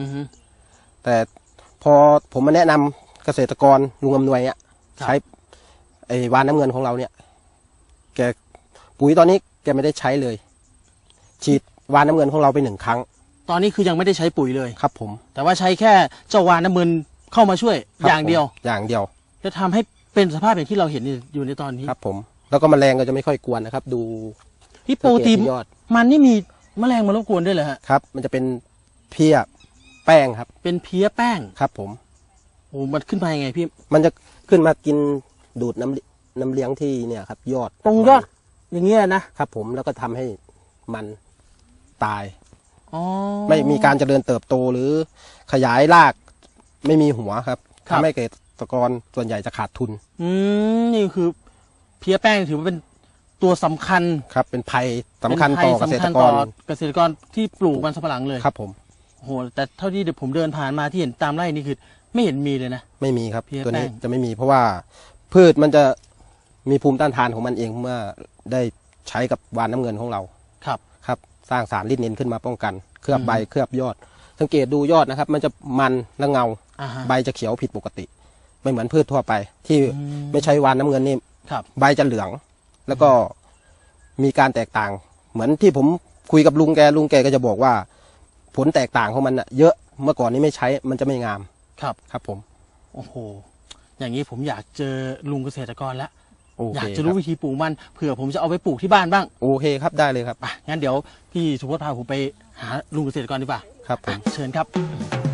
อือฮึแต่พอผมมาแนะนำเกษตรกรลุงอำนวยอะครับใช้ไอ้วานน้ำเงินของเราเนี่ย แกปุ๋ยตอนนี้แกไม่ได้ใช้เลย ฉีดวานน้ำเงินของเราไปหนึ่งครั้ง ตอนนี้คือยังไม่ได้ใช้ปุ๋ยเลยครับ ผม แต่ว่าใช้แค่เจ้าวานน้ำมันเข้ามาช่วยครับอย่างเดียวผมอย่างเดียว จะทำให้เป็นสภาพอย่างที่เราเห็นอยู่ในตอนนี้ครับ ผม แล้วก็แมลงก็จะไม่ค่อยกวนนะครับ ดูพี่ปกติสังเที่ยอดมันนี่มีแมลงมารบกวนด้วยเหรอฮะครับ มันจะเป็นเพี้ย แป้งครับ เป็นเพี้ยแป้งครับ ผมโอ้มันขึ้นมายังไงพี่ มันจะขึ้นมากินดูดน้ำน้ำเลี้ยงที่เนี่ยครับ ยอดตรงยอด อย่างเงี้ยนะ ครับ ผมแล้วก็ทำให้มันตาย อ๋อ ไม่มีการเจริญเติบโตหรือขยายรากไม่มีหัวครับครับ ทำให้เกษตรกรส่วนใหญ่จะขาดทุนอืมนี่คือ เพี้ยแป้งถือว่าเป็นตัวสำคัญครับ เป็นภัยสำคัญป็นภัต่ยอเกษสำตคัรญกต่อรเกษตรกรที่ปลูกมันสำปะหลังเลย ครับผม โอ้โหแต่เท่าที่เดี๋ยวผมเดินผ่านมาที่เห็นตามไร่นี่คือ ไม่เห็นมีเลยนะ ไม่มีครับ เพี้ยตัวนี้แป้ง จะไม่มีเพราะว่าพืชมันจะมีภูมิต้านทานของมันเองเมื่อได้ใช้กับวานน้ำเงินของเราครับ ครับ สร้างสารลิดเน้นขึ้นมาป้องกัน เคลือบอืม ใบเคลือบยอด สังเกตดูยอดนะครับ มันจะมันและเงา อ่าฮะ ใบจะเขียวผิดปกติ ไม่เหมือนพืชทั่วไป ที่อืม ไม่ใช้วานน้ำเงินนี่ ครับ ใบจะเหลือง แล้วก็มีการแตกต่าง เหมือนที่ผมคุยกับลุงแกลุงแกก็จะบอกว่า ผลแตกต่างของมันน่ะเยอะเมื่อก่อนนี้ไม่ใช้มันจะไม่งามครับ ครับผม โอ้โห อย่างนี้ผมอยากเจอลุงเกษตรกรแล้วโอเคอยากจะรู้ครับวิธีปลูกมันเผื่อผมจะเอาไปปลูกที่บ้านบ้างโอเคครับได้เลยครับ อะงั้นเดี๋ยวพี่สุพจน์พาผมไปหาลุงเกษตรกรดีกว่าครับผม เชิญครับ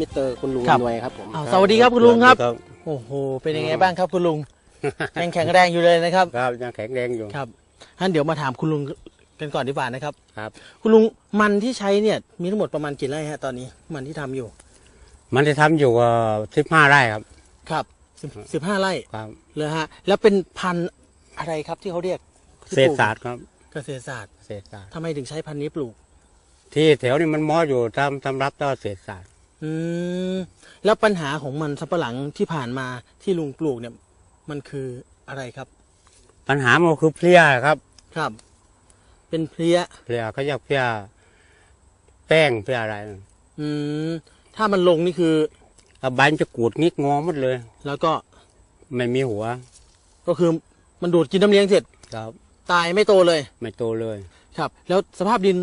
มิสเตอร์คุณลุงครับ อำนวยครับผมอ้าวสวัสดีครับคุณลุงครับ โอ้โห เป็นยังไงบ้างครับคุณลุง ยังแข็งแรงอยู่เลยนะครับ ครับยังแข็งแรงอยู่ ครับงั้นเดี๋ยวมาถามคุณลุงกันก่อนดีกว่านะครับ ครับ คุณลุงมันที่ใช้เนี่ยมีทั้งหมดประมาณกี่ไร่ฮะตอนนี้มันที่ทำอยู่ มันจะทำอยู่สิบห้าไร่ครับ ครับสิบสิบห้าไร่ครับเลยฮะ แล้วเป็นพันธุ์อะไรครับที่เขาเรียกที่เศษปลูกศาสตร์ครับเกษตรศาสตร์เศษศาสตร์ทำไมถึงใช้พันธุ์นี้ปลูก ที่แถวนี้มันมออยู่ทำทำรับต่อเศษศาสตร์ อืมแล้วปัญหาของมันสับปะหลังที่ผ่านมาที่ลุงปลูกเนี่ย มันคืออะไรครับ ปัญหามันคือเพลี้ยครับครับ เป็นเพลี้ยเพลี้ยเขาเรียกเพลี้ยแป้งเพลี้ยอะไร อืมถ้ามันลงนี่คือแล้วใบมันจะกูดงิกงอหมดเลย แล้วก็ไม่มีหัว ก็คือมันดูดกินน้ำเลี้ยงเสร็จครับ ตายไม่โตเลย ไม่โตเลย ครับ แล้วสภาพดิน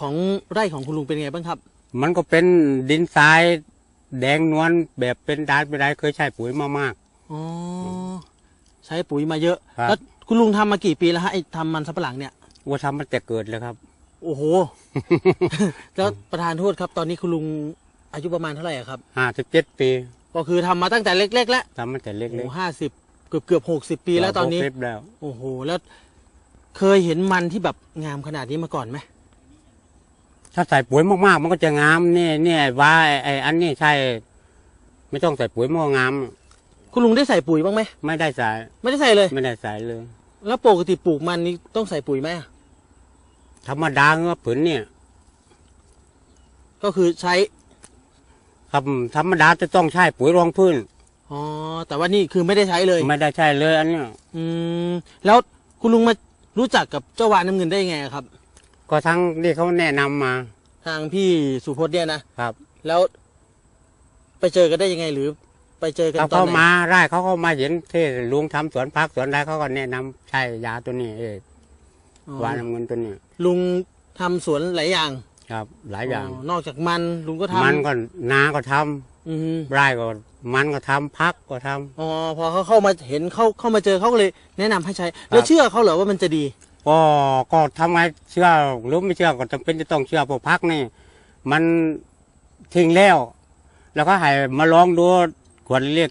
ของไร่ของคุณลุงเป็นไงบ้างครับ มันก็เป็นดินทรายแดงนวลแบบเป็นดานไปได้เคยใช้ปุ๋ยมามาก อ๋อ ใช้ปุ๋ยมาเยอะครับ แล้วคุณลุงทำมากี่ปีแล้วฮะไอ้ทำมันสับปะหลังเนี่ย ว่าทำมันแต่เกิดเลยครับ โอ้โห แล้วประธานโทษครับ ตอนนี้คุณลุงอายุประมาณเท่าไหร่อะครับ ห้าสิบเจ็ดปีก็คือทำมาตั้งแต่เล็ก ๆ แล้วทำมันแต่เล็กโอ้ๆห้าสิบเกือบเกือบหกสิบปีแล้วตอนนี้เฟแล้ว โอ้โห แล้วเคยเห็นมันที่แบบงามขนาดนี้มาก่อนไหม ถ้าใส่ปุ๋ยมากๆ มันก็จะงามเนี่ยเนี่ยว่าไอ้ไอ้อันนี้ใช่ ไม่ต้องใส่ปุ๋ยมันก็งาม คุณลุงได้ใส่ปุ๋ยบ้างไหมไม่ได้ใส่ไม่ได้ใส่เลย ไม่ได้ใส่เลย แล้วปกติปลูกมันนี่ต้องใส่ปุ๋ยไหมอะธรรมดาเงือผืนเนี่ย ก็คือใช้ ครับธรรมดาจะต้องใช้ปุ๋ยรองพื้นอ๋อแต่ว่านี่คือไม่ได้ใช้เลย ไม่ได้ใช้เลย อันเนี้ยอืมแล้วคุณลุงมารู้จักกับเจ้าวานน้ำเงินได้ยังไงอะครับ ก็ทั้งที่เขาแนะนำมา ทางพี่สุพจน์เนี่ยนะครับแล้ว ไปเจอกันได้ยังไงหรือ ไปเจอกันเขาตอนเข้าไหนมาไร่เขาก็มาเห็นที่ลุงทำสวนพักสวนอะไรเขาก็แนะนำใช้ยาตัวนี้เองอ๋อวานน้ำเงินตัวนี้ลุงทำสวนหลายอย่างครับ หลายอย่างนอกจากมันลุงก็ทำมันก็นาก็ทำอืมไร่ก็มันก็ทำพักก็ทำ อ๋อพอเขาเข้ามาเห็นเข้าเข้ามาเจอเขาก็เลย แนะนำให้ใช้ แล้วเชื่อเขาเหรอว่ามันจะดี ก็ก็ทำไงเชื่อหรือไม่เชื่อก็จำเป็นจะต้องเชื่อเพราะพักนี่ มันทิ้งแล้ว แล้วก็ให้มาลองดูขวดเล็ก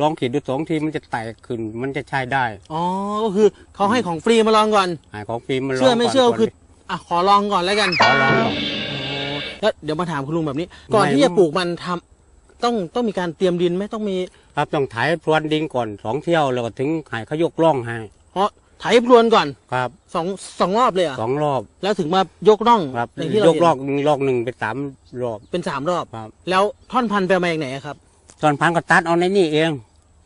ลองขีดดูสองทีมันจะแตกขึ้นมันจะใช้ได้ อ๋อ ก็คือเขาให้ของฟรีมาลองก่อนหายของฟิล์มมันลองเชื่อไม่เชื่อก่นคืออะขอลองก่อนแล้วกันขอลองก่อนแล้วเดี๋ยวมาถามคุณลุงแบบนี้ ก่อนไม่ที่จะปลูกมันทำต้องต้องมีการเตรียมดินไหมต้องมี ครับต้องไถพรวนดินก่อนสองเที่ยวแล้วก็ถึงใหายเขายกร่องให้เพราะ ไถพรวนก่อนครับสองสองรอบเลยเหรอะสองรอบแล้วถึงมายกร่องครับอย่างที่เรายกเห็นรอบหนึ่งรอบหนึ่งเป็นสามรอบ เป็นสามรอบ ครับ แล้วท่อนพันธุ์ไปเอามาจากไหนอะครับตอนพันก็ตัดเอาในนี่เอง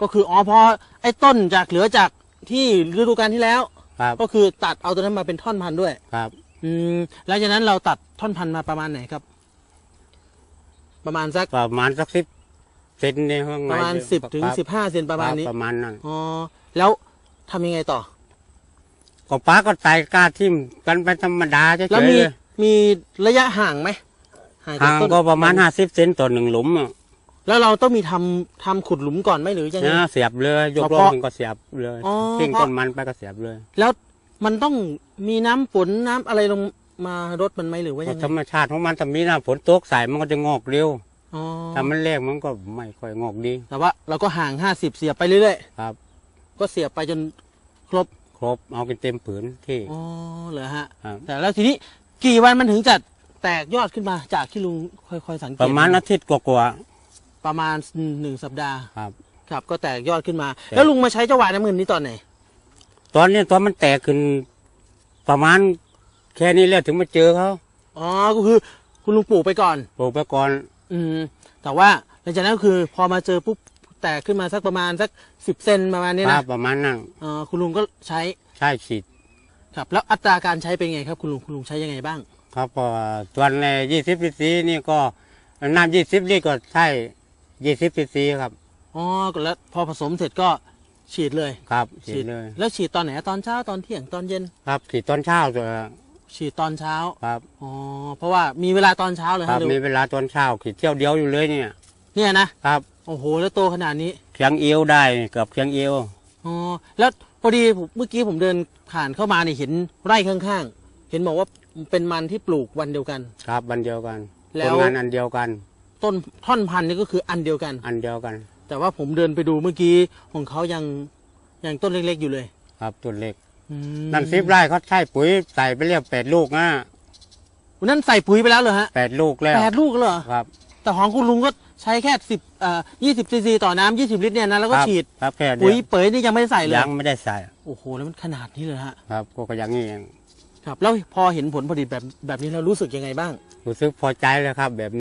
ก็คืออ๋อพอไอ้ต้นจากเหลือจากที่ฤดูกาลที่แล้ว ครับก็คือตัดเอาตัวนั้นมาเป็นท่อนพันธุ์ด้วย ครับ อืมแล้วจากนั้นเราตัดท่อนพันธุ์มาประมาณไหนครับ ประมาณสักประมาณสักสิบเซนในห้องประมาณสิบถึงสิบห้าเซนประมาณนี้ประมาณนั้นอ๋อแล้วทำยังไงต่อ ก็ป้าก็ไต่กล้าทิ่มกันไปธรรมดาเฉยๆแล้วมีเลยมีระยะห่างไหมห่างจากห่างต้นก็ประมาณห้าสิบเซนต่อหนึ่งหลุมอะแล้วเราต้องมีทำทำขุดหลุมก่อนไหมหรือยังไง นะเสียบเลยยกเฉร่อพาะงหนึ่งก็เสียบเลยอ๋อทิ้งเพราะต้นมันไปก็เสียบเลยแล้วมันต้องมีน้ำฝนน้ำอะไรลงมารดมันไหมหรือว่ายังไงธรรมชาติของมันถ้ามีหน้าฝนตกใส่มันก็จะงอกเร็วอ๋อถ้ามันแรกมันก็ไม่ค่อยงอกดีแต่ว่าเราก็ห่างห้าสิบเสียบไปเรื่อยครับ ๆ ก็เสียบไปจนครบ ครบเอากันเต็มผืนที่ อ๋อเหรอฮะ ครับ แต่แล้วทีนี้กี่วันมันถึงจะแตกยอดขึ้นมาจากที่ลุงค่อยๆสังเกตประมาณอาทิตย์กว่าประมาณหนึ่งสัปดาห์ ๆครับ ครับ ก็แตกยอดขึ้นมาแต่แล้วลุงมาใช้เจ้าหวานน้ำเงินนี้ตอนไหน ตอนนี้ตอนมันแตกขึ้น ประมาณแค่นี้แล้วถึงมาเจอเขาอ๋อ ก็คือคุณลุงปลูกไปก่อน ปลูกไปก่อน อืม แต่ว่าหลังจากนั้นก็คือพอมาเจอปุ๊บ แตกขึ้นมาสักประมาณสักสิบเซนประมาณนี้ครันะบประมาณนั้นอ๋อคุณลุงก็ใช้ใช่ฉีดครับ แล้วอัตราการใช้เป็นไงครับ คุณลุงคุณลุงใช้ยังไงบ้าง ครับพอส่วนในยี่สิบซีซีนี่ก็น้ำยี่สิบนี่ก็ใช่ยี่สิบซีซีครับอ๋อแล้วพอผสมเสร็จก็ฉีดเลยครับฉีดเลย แล้วฉีดตอนไหนตอนเช้าตอนเที่ยงตอนเย็นครับฉีดตอนเช้าตัวฉีดตอนเช้าครับอ๋อเพราะว่ามีเวลาตอนเช้าเลยคฮะรับลุงมีเวลาตอนเช้าขีดเที่ยวเดียวอยู่เลยเนี่ย เนี่ยนะครับโอ้โหแล้วโตขนาดนี้เคียงเอวได้เกือบเคียงเอวอ๋อแล้วพอดีผมเมื่อกี้ผมเดินผ่านเข้ามาเนี่ยเห็นไร่ข้างๆ เห็นบอกว่าเป็นมันที่ปลูกวันเดียวกัน ครับวันเดียวกันแล้ผวลงานอันเดียวกัน ต้นท่อนพันธุ์นี่ก็คืออันเดียวกัน อันเดียวกัน แต่ว่าผมเดินไปดูเมื่อกี้ของเขายังยังต้นเล็กๆอยู่เลยครับตัวเล็กอืมนั่นซิปไร่เขาใช้ปุ๋ยใส่ไปเรียบแปดลูกนะนั่นใส่ปุ๋ยไปแล้วเหรอฮะแปดลูกแล้วแปดลูกแล้วเหรอครับ แต่ของคุณลุงก็ใช้แค่สิบเอ่อยี่สิบซีซีต่อน้ำยี่สิบลิตรเนี่ยนะแล้วก็ครับฉีดครับแค่เดีปุ๋ยยวเป๋ยนี่ยังไม่ได้ใส่เลยยังไม่ได้ใส่โอ้โหแล้วมันขนาดนี้เลยฮะครับก็ก็อย่างนี้เองครับแล้วพอเห็นผลผลิตแบบแบบนี้แล้วรู้สึกยังไงบ้าง รู้สึกพอใจเลยครับแบบ